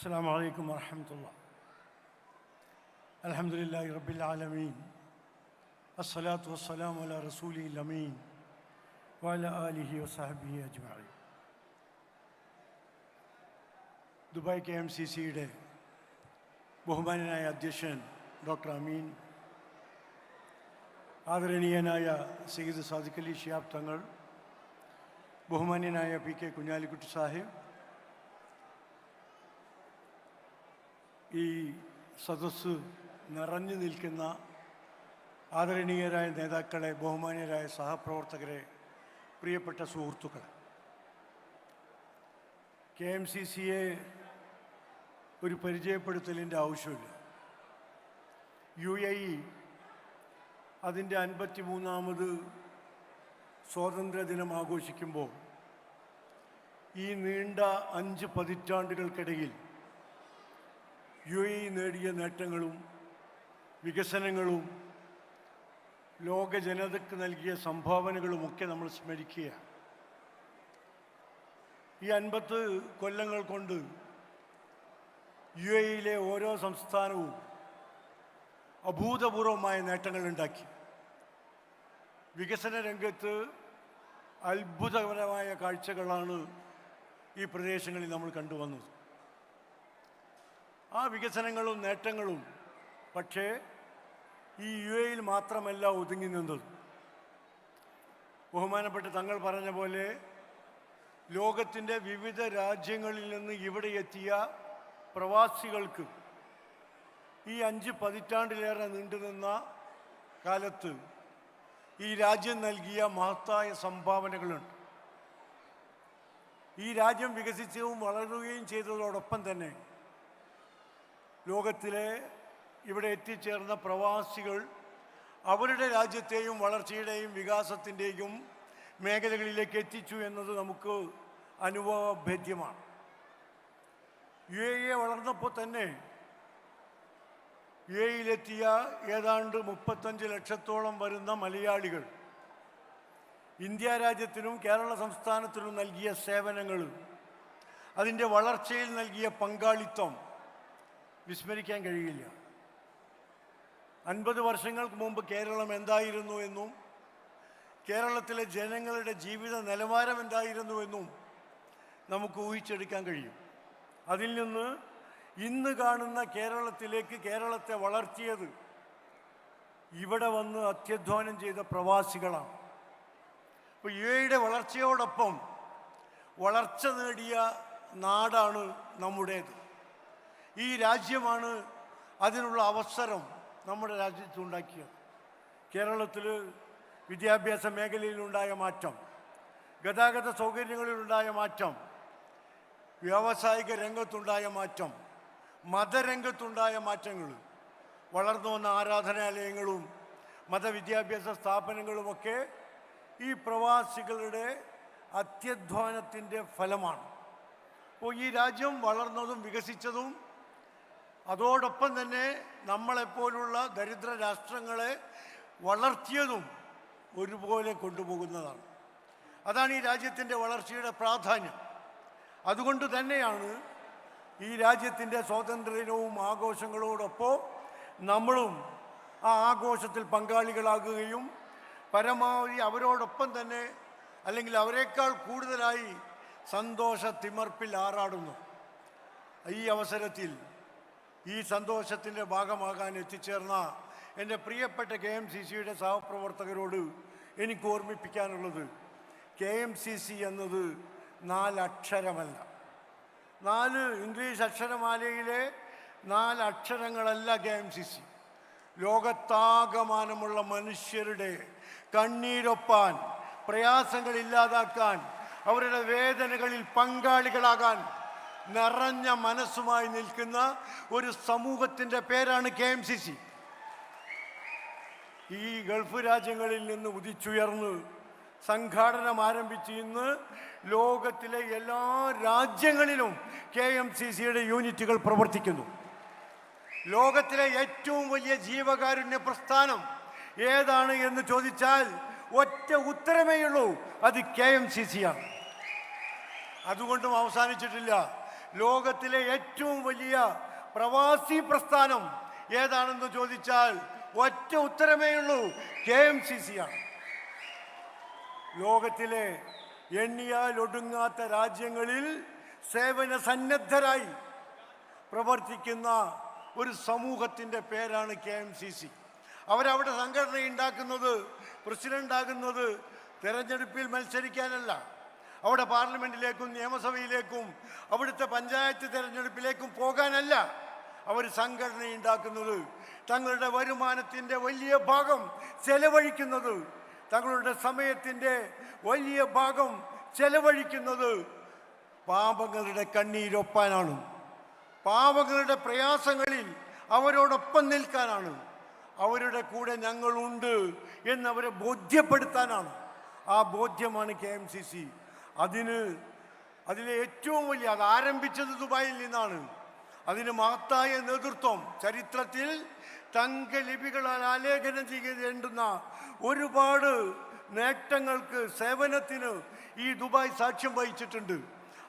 السلام عليكم ورحمة الله الحمد لله رب العالمين الصلاة والسلام على رسوله الأمين وعلى آله وصحبه أجمعين Dubai K M C സിയുടെ ബഹുമാനനായ അധ്യക്ഷൻ ഡോക്ടർ അമീൻ ആദരണീയനായ സയ്യിദ് സാദിഖ് അലി ഷിയാബ് തങ്ങൾ ബഹുമാന്യനായ പി കെ കുഞ്ഞാലിക്കുട്ടി സാഹിബ് ഈ സദസ്സ് നിറഞ്ഞു നിൽക്കുന്ന ആദരണീയരായ നേതാക്കളെ ബഹുമാന്യരായ സഹപ്രവർത്തകരെ പ്രിയപ്പെട്ട സുഹൃത്തുക്കളെ. കെ എം സി സിയെ ഒരു പരിചയപ്പെടുത്തലിന്റെ ആവശ്യമില്ല. യു എ ഇ അതിന്റെ അൻപത്തി മൂന്നാമത് സ്വാതന്ത്ര്യദിനം ആഘോഷിക്കുമ്പോൾ ഈ നീണ്ട അഞ്ച് പതിറ്റാണ്ടുകൾക്കിടയിൽ യു എ നേടിയ നേട്ടങ്ങളും വികസനങ്ങളും ലോക ജനതയ്ക്ക് നൽകിയ സംഭാവനകളുമൊക്കെ നമ്മൾ സ്മരിക്കുക ഈ അൻപത്ത് കൊല്ലങ്ങൾ കൊണ്ട് യു എയിലെ ഓരോ സംസ്ഥാനവും അഭൂതപൂർവമായ നേട്ടങ്ങൾ ഉണ്ടാക്കി. വികസന രംഗത്ത് അത്ഭുതകരമായ കാഴ്ചകളാണ് ഈ പ്രദേശങ്ങളിൽ നമ്മൾ കണ്ടുവന്നത്. ആ വികസനങ്ങളും നേട്ടങ്ങളും പക്ഷേ ഈ യു എയിൽ മാത്രമല്ല ഒതുങ്ങി നിന്നത്. ബഹുമാനപ്പെട്ട് തങ്ങൾ പറഞ്ഞ പോലെ ലോകത്തിന്റെ വിവിധ രാജ്യങ്ങളിൽ നിന്ന് ഇവിടെ എത്തിയ പ്രവാസികൾക്ക് ഈ അഞ്ച് പതിറ്റാണ്ടിലേറെ നീണ്ടുനിന്ന കാലത്ത് ഈ രാജ്യം നൽകിയ മഹത്തായ സംഭാവനകളുണ്ട്. ഈ രാജ്യം വികസിച്ചതും വളരുകയും ചെയ്തതോടൊപ്പം തന്നെ ലോകത്തിലെ ഇവിടെ എത്തിച്ചേർന്ന പ്രവാസികൾ അവരുടെ രാജ്യത്തെയും വളർച്ചയുടെയും വികാസത്തിന്റെയും മേഖലകളിലേക്ക് എത്തിച്ചു എന്നത് നമുക്ക് അനുഭവഭേദ്യമാണ്. യു എ എ വളർന്നപ്പോൾ തന്നെ യു എയിലെത്തിയ ഏതാണ്ട് മുപ്പത്തഞ്ച് ലക്ഷത്തോളം വരുന്ന മലയാളികൾ ഇന്ത്യ രാജ്യത്തിനും കേരള സംസ്ഥാനത്തിനും നൽകിയ സേവനങ്ങൾ അതിന്റെ വളർച്ചയിൽ നൽകിയ പങ്കാളിത്തം വിസ്മരിക്കാൻ കഴിയില്ല. അൻപത് വർഷങ്ങൾക്ക് മുമ്പ് കേരളം എന്തായിരുന്നു എന്നും കേരളത്തിലെ ജനങ്ങളുടെ ജീവിത നിലവാരം എന്തായിരുന്നു എന്നും നമുക്ക് ഊഹിച്ചെടുക്കാൻ കഴിയും. അതിൽ നിന്ന് ഇന്ന് കാണുന്ന കേരളത്തിലേക്ക് കേരളത്തെ വളർത്തിയത് ഇവിടെ വന്ന് അത്യധ്വാനം ചെയ്ത പ്രവാസികളാണ്. അപ്പോൾ ഇവയുടെ വളർച്ചയോടൊപ്പം വളർച്ച നേടിയ നാടാണ് നമ്മുടേത്. ഈ രാജ്യമാണ് അതിനുള്ള അവസരം നമ്മുടെ രാജ്യത്തുണ്ടാക്കിയത് കേരളത്തിൽ വിദ്യാഭ്യാസ മേഖലയിലുണ്ടായ മാറ്റം ഗതാഗത സൗകര്യങ്ങളിലുണ്ടായ മാറ്റം വ്യാവസായിക രംഗത്തുണ്ടായ മാറ്റം മതരംഗത്തുണ്ടായ മാറ്റങ്ങൾ വളർന്നു വന്ന ആരാധനാലയങ്ങളും മതവിദ്യാഭ്യാസ സ്ഥാപനങ്ങളുമൊക്കെ ഈ പ്രവാസികളുടെ അത്യധ്വാനത്തിന്റെ ഫലമാണ്. അപ്പോൾ ഈ രാജ്യം വളർന്നതും വികസിച്ചതും അതോടൊപ്പം തന്നെ നമ്മളെപ്പോലുള്ള ദരിദ്ര രാഷ്ട്രങ്ങളെ വളർത്തിയതും ഒരുപോലെ കൊണ്ടുപോകുന്നതാണ്. അതാണ് ഈ രാജ്യത്തിന്റെ വളർച്ചയുടെ പ്രാധാന്യം. അതുകൊണ്ട് തന്നെയാണ് ഈ രാജ്യത്തിന്റെ സ്വാതന്ത്ര്യദിനവും ആഘോഷങ്ങളോടൊപ്പം നമ്മളും ആ ആഘോഷത്തിൽ പങ്കാളികളാകുകയും പരമാവധി അവരോടൊപ്പം തന്നെ അല്ലെങ്കിൽ അവരെക്കാൾ കൂടുതലായി സന്തോഷ തിമർപ്പിൽ ആറാടുന്നു. ഈ അവസരത്തിൽ ഈ സന്തോഷത്തിന്റെ ഭാഗമാകാൻ എത്തിച്ചേർന്ന എന്റെ പ്രിയപ്പെട്ട കെ എം സി സിയുടെ സഹപ്രവർത്തകരോട് എനിക്ക് ഓർമ്മിപ്പിക്കാനുള്ളത്. കെ എം സി സി എന്നത് നാലക്ഷരമല്ല. നാല് ഇംഗ്ലീഷ് അക്ഷരമാലയിലെ നാലക്ഷരങ്ങളല്ല കെ എം സി സി. ലോകത്താകമാനമുള്ള മനുഷ്യരുടെ കണ്ണീരൊപ്പാൻ പ്രയാസങ്ങൾ ഇല്ലാതാക്കാൻ അവരുടെ വേദനകളിൽ പങ്കാളികളാകാൻ നിറഞ്ഞ മനസ്സുമായി നിൽക്കുന്ന ഒരു സമൂഹത്തിന്റെ പേരാണ് കെ എം സി സി. ഈ ഗൾഫ് രാജ്യങ്ങളിൽ നിന്ന് ഉദിച്ചുയർന്ന് സംഘാടനം ആരംഭിച്ച് ഇന്ന് ലോകത്തിലെ എല്ലാ രാജ്യങ്ങളിലും കെ എം സി സിയുടെ യൂണിറ്റുകൾ പ്രവർത്തിക്കുന്നു. ലോകത്തിലെ ഏറ്റവും വലിയ ജീവകാരുണ്യ പ്രസ്ഥാനം ഏതാണ് എന്ന് ചോദിച്ചാൽ ഒറ്റ ഉത്തരമേ ഉള്ളൂ അത് കെ എം സി സിയാണ് അതുകൊണ്ടും അവസാനിച്ചിട്ടില്ല. ലോകത്തിലെ ഏറ്റവും വലിയ പ്രവാസി പ്രസ്ഥാനം ഏതാണെന്ന് ചോദിച്ചാൽ ഒറ്റ ഉത്തരമേ ഉള്ളൂ കെ എം സി സി ആണ്. ലോകത്തിലെ എണ്ണിയാൽ ഒടുങ്ങാത്ത രാജ്യങ്ങളിൽ സേവന സന്നദ്ധരായി പ്രവർത്തിക്കുന്ന ഒരു സമൂഹത്തിന്റെ പേരാണ് കെ എം സി സി. അവരവിടെ സംഘടന ഉണ്ടാക്കുന്നത് പ്രസിഡന്റ് ആകുന്നത് തെരഞ്ഞെടുപ്പിൽ മത്സരിക്കാനല്ല. അവിടെ പാർലമെന്റിലേക്കും നിയമസഭയിലേക്കും അവിടുത്തെ പഞ്ചായത്ത് തിരഞ്ഞെടുപ്പിലേക്കും പോകാനല്ല അവർ സംഘടന ഉണ്ടാക്കുന്നത് തങ്ങളുടെ വരുമാനത്തിന്റെ വലിയ ഭാഗം ചെലവഴിക്കുന്നത് തങ്ങളുടെ സമയത്തിന്റെ വലിയ ഭാഗം ചെലവഴിക്കുന്നത് പാപങ്ങളുടെ കണ്ണീരൊപ്പാനാണ്. പാപങ്ങളുടെ പ്രയാസങ്ങളിൽ അവരോടൊപ്പം നിൽക്കാനാണ്. അവരുടെ കൂടെ ഞങ്ങളുണ്ട് എന്നവരെ ബോധ്യപ്പെടുത്താനാണ്. ആ ബോധ്യമാണ് കെ എം സി സി. അതിന് അതിലെ ഏറ്റവും വലിയ അത് ആരംഭിച്ചത് ദുബായിൽ നിന്നാണ്. അതിന് മഹത്തായ നേതൃത്വം ചരിത്രത്തിൽ തങ്കലിപികളാൽ ആലേഖനം ചെയ്യേണ്ടുന്ന ഒരുപാട് നേട്ടങ്ങൾക്ക് സേവനത്തിന് ഈ ദുബായ് സാക്ഷ്യം വഹിച്ചിട്ടുണ്ട്.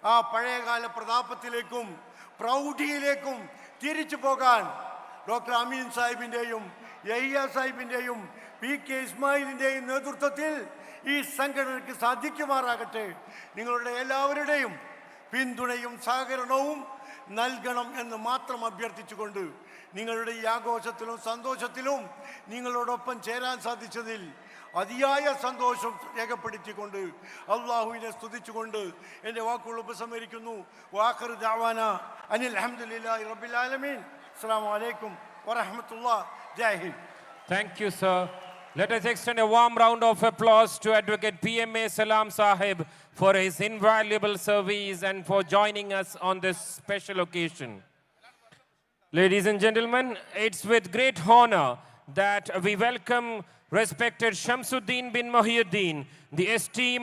ആ പഴയകാല പ്രതാപത്തിലേക്കും പ്രൗഢിയിലേക്കും തിരിച്ചു പോകാൻ ഡോക്ടർ അമീൻ സാഹിബിന്റെയും യഹിയ സാഹിബിന്റെയും പി കെ ഇസ്മായിലിന്റെയും നേതൃത്വത്തിൽ ഈ സംഘടനയ്ക്ക് സാധിക്കുമാറാകട്ടെ. നിങ്ങളുടെ എല്ലാവരുടെയും പിന്തുണയും സഹകരണവും നൽകണം എന്ന് മാത്രം അഭ്യർത്ഥിച്ചുകൊണ്ട് നിങ്ങളുടെ ഈ ആഘോഷത്തിലും സന്തോഷത്തിലും നിങ്ങളോടൊപ്പം ചേരാൻ സാധിച്ചതിൽ അതിയായ സന്തോഷം രേഖപ്പെടുത്തിക്കൊണ്ട് അള്ളാഹുവിനെ സ്തുതിച്ചുകൊണ്ട് എന്റെ വാക്കുകൾ ഉപസംഹരിക്കുന്നു. വാഖർ ദാവാന അനിൽ അഹമ്മദില്ലാഹി റബ്ബിൽ ആലമീൻ. അസ്സാം വലൈക്കും വറഹമത്തുള്ള ജയ് Hind. You sir. Let us extend a warm round of applause to Advocate PMA Salam Sahib for his invaluable service and for joining us on this special occasion. Ladies and gentlemen, it's with great honor that we welcome respected Shamsuddin bin Mohiuddin, the esteemed